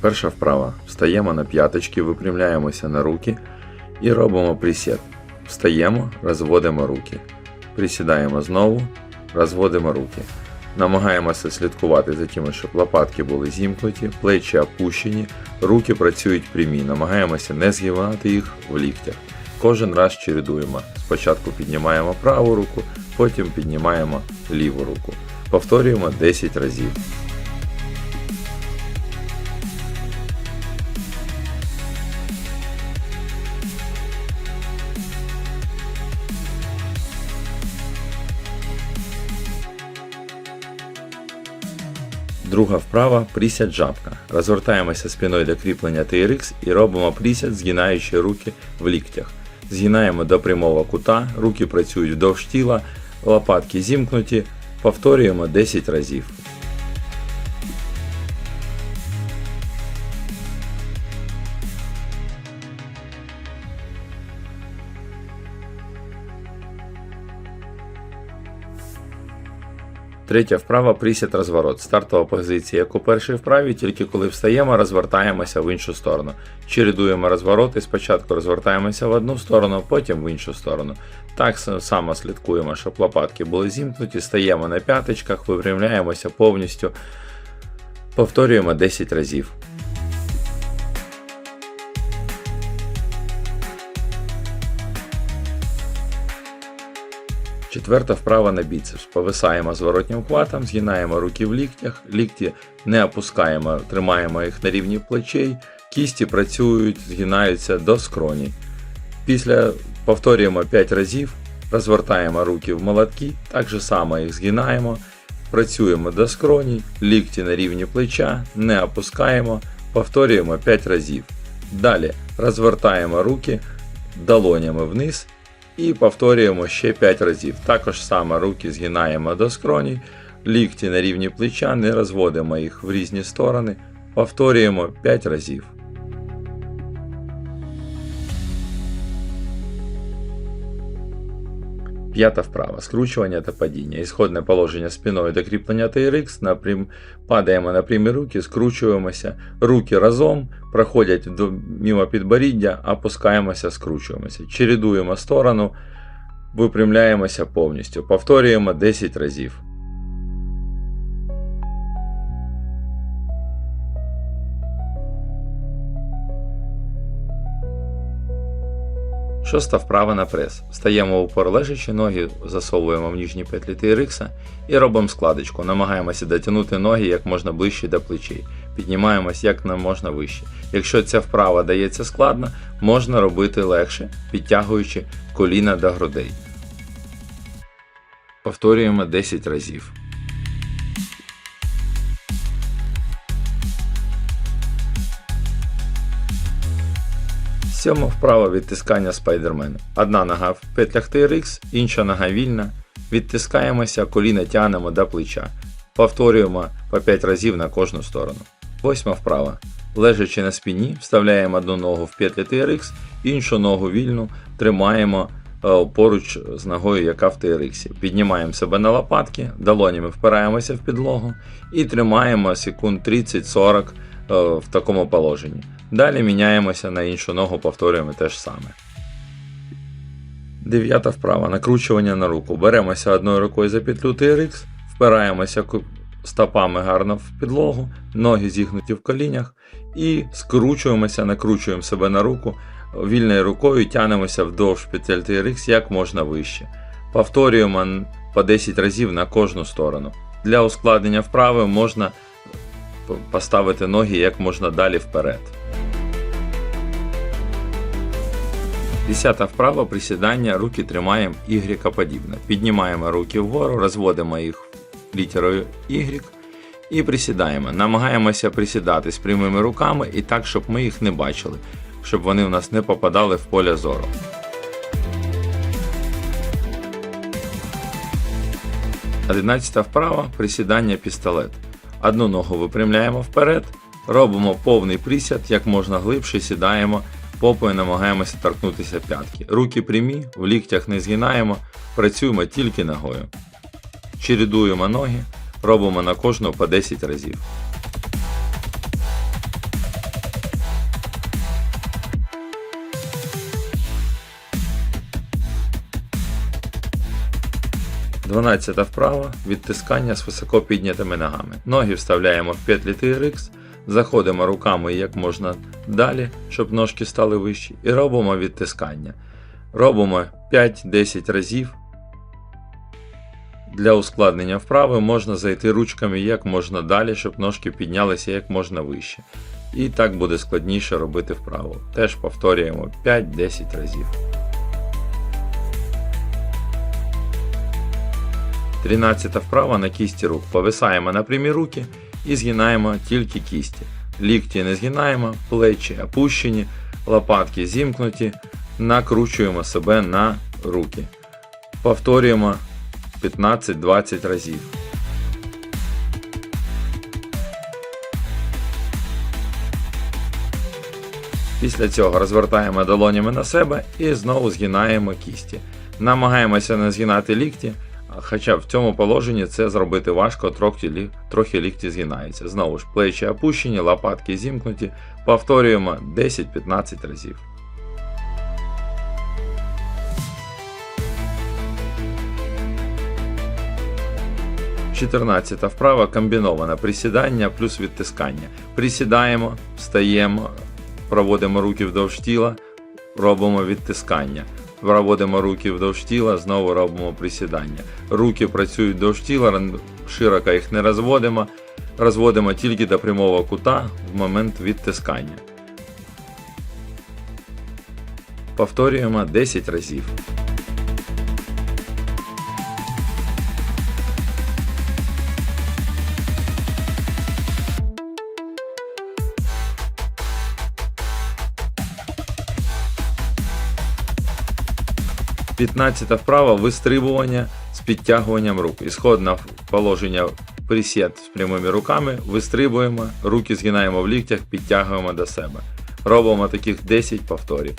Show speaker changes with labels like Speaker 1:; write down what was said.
Speaker 1: Перша вправа. Встаємо на п'яточки, випрямляємося на руки і робимо присід. Встаємо, розводимо руки. Присідаємо знову, розводимо руки. Намагаємося слідкувати за тим, щоб лопатки були зімкнуті, плечі опущені, руки працюють прямі. Намагаємося не згибати їх в ліктях. Кожен раз чередуємо. Спочатку піднімаємо праву руку, потім піднімаємо ліву руку. Повторюємо 10 разів. Друга вправа присядь жабка. Розвертаємося спиною до кріплення TRX і робимо присяд, згинаючи руки в ліктях. Згинаємо до прямого кута, руки працюють вдовж тіла, лопатки зімкнуті. Повторюємо 10 разів. Третя вправа присід розворот. Стартова позиція, як у першій вправі, тільки коли встаємо, розвертаємося в іншу сторону. Чередуємо розвороти, спочатку розвертаємося в одну сторону, потім в іншу сторону. Так само слідкуємо, щоб лопатки були зімкнуті, стаємо на п'яточках, випрямляємося повністю. Повторюємо 10 разів. Четверта вправа на біцепс. Повисаємо зворотнім хватом, згинаємо руки в ліктях, лікті не опускаємо, тримаємо їх на рівні плечей, кісті працюють, згинаються до скроні. Після повторюємо 5 разів, розвертаємо руки в молотки, так же само їх згинаємо, працюємо до скроні, лікті на рівні плеча, не опускаємо, повторюємо 5 разів. Далі розвертаємо руки долонями вниз і повторюємо ще 5 разів. Також саме руки згинаємо до скроні, лікті на рівні плеча, не розводимо їх в різні сторони. Повторюємо 5 разів. П'ята вправа. Скручування та падіння. Ісходне положення спиною до кріплення TRX. Напрям... Падаємо на прямі руки, скручуємося. Руки разом проходять до... мимо підборіддя, опускаємося, скручуємося. Чередуємо сторону, випрямляємося повністю. Повторюємо 10 разів. Шоста вправа на прес. Стаємо в упор ноги засовуємо в ніжні петлі TRX і робимо складочку. Намагаємося дотягнути ноги як можна ближче до плечей. Піднімаємось як нам можна вище. Якщо ця вправа дається складно, можна робити легше, підтягуючи коліна до грудей. Повторюємо 10 разів. Сьома вправа відтискання спайдермена. Одна нога в петлях TRX, інша нога вільна. Відтискаємося, коліна тягнемо до плеча. Повторюємо по 5 разів на кожну сторону. Восьма вправа. Лежачи на спині, вставляємо одну ногу в петлі TRX, іншу ногу вільну, тримаємо е, поруч з ногою, яка в TRX. Піднімаємо себе на лопатки, долонями впираємося в підлогу і тримаємо секунд 30-40 е, в такому положенні. Далі міняємося на іншу ногу, повторюємо те ж саме. Дев'ята вправа. Накручування на руку. Беремося одною рукою за петлю TRX, впираємося стопами гарно в підлогу, ноги зігнуті в колінях і скручуємося, накручуємо себе на руку, вільною рукою тянемося вдовж петель TRX як можна вище. Повторюємо по 10 разів на кожну сторону. Для ускладнення вправи можна поставити ноги як можна далі вперед. Десята вправа присідання, руки тримаємо Y подібне. Піднімаємо руки вгору, розводимо їх літерою Y і присідаємо. Намагаємося присідати з прямими руками і так, щоб ми їх не бачили, щоб вони у нас не попадали в поле зору. Одинадцята вправа присідання пістолет. Одну ногу випрямляємо вперед, робимо повний присід, як можна глибше сідаємо, попою намагаємося торкнутися п'ятки. Руки прямі, в ліктях не згинаємо, працюємо тільки ногою. Чередуємо ноги, робимо на кожну по 10 разів. Дванадцята вправа відтискання з високо піднятими ногами. Ноги вставляємо в петлі TRX, заходимо руками як можна далі, щоб ножки стали вищі, і робимо відтискання. Робимо 5-10 разів. Для ускладнення вправи можна зайти ручками як можна далі, щоб ножки піднялися як можна вище. І так буде складніше робити вправу. Теж повторюємо 5-10 разів. 13 вправа на кісті рук. Повисаємо на прямі руки і згинаємо тільки кісті. Лікті не згинаємо, плечі опущені, лопатки зімкнуті, накручуємо себе на руки. Повторюємо 15-20 разів. Після цього розвертаємо долонями на себе і знову згинаємо кісті. Намагаємося не згинати лікті, хоча в цьому положенні це зробити важко, трохи, трохи лікті згинаються. Знову ж плечі опущені, лопатки зімкнуті. Повторюємо 10-15 разів. Чотирнадцята вправа комбінована присідання плюс відтискання. Присідаємо, встаємо, проводимо руки вдовж тіла, робимо відтискання. Проводимо руки вдовж тіла, знову робимо присідання. Руки працюють вдовж тіла, широко їх не розводимо. Розводимо тільки до прямого кута в момент відтискання. Повторюємо 10 разів. П'ятнадцята вправа вистрибування з підтягуванням рук. Ісходне положення присід з прямими руками, вистрибуємо, руки згинаємо в ліктях, підтягуємо до себе. Робимо таких 10 повторів.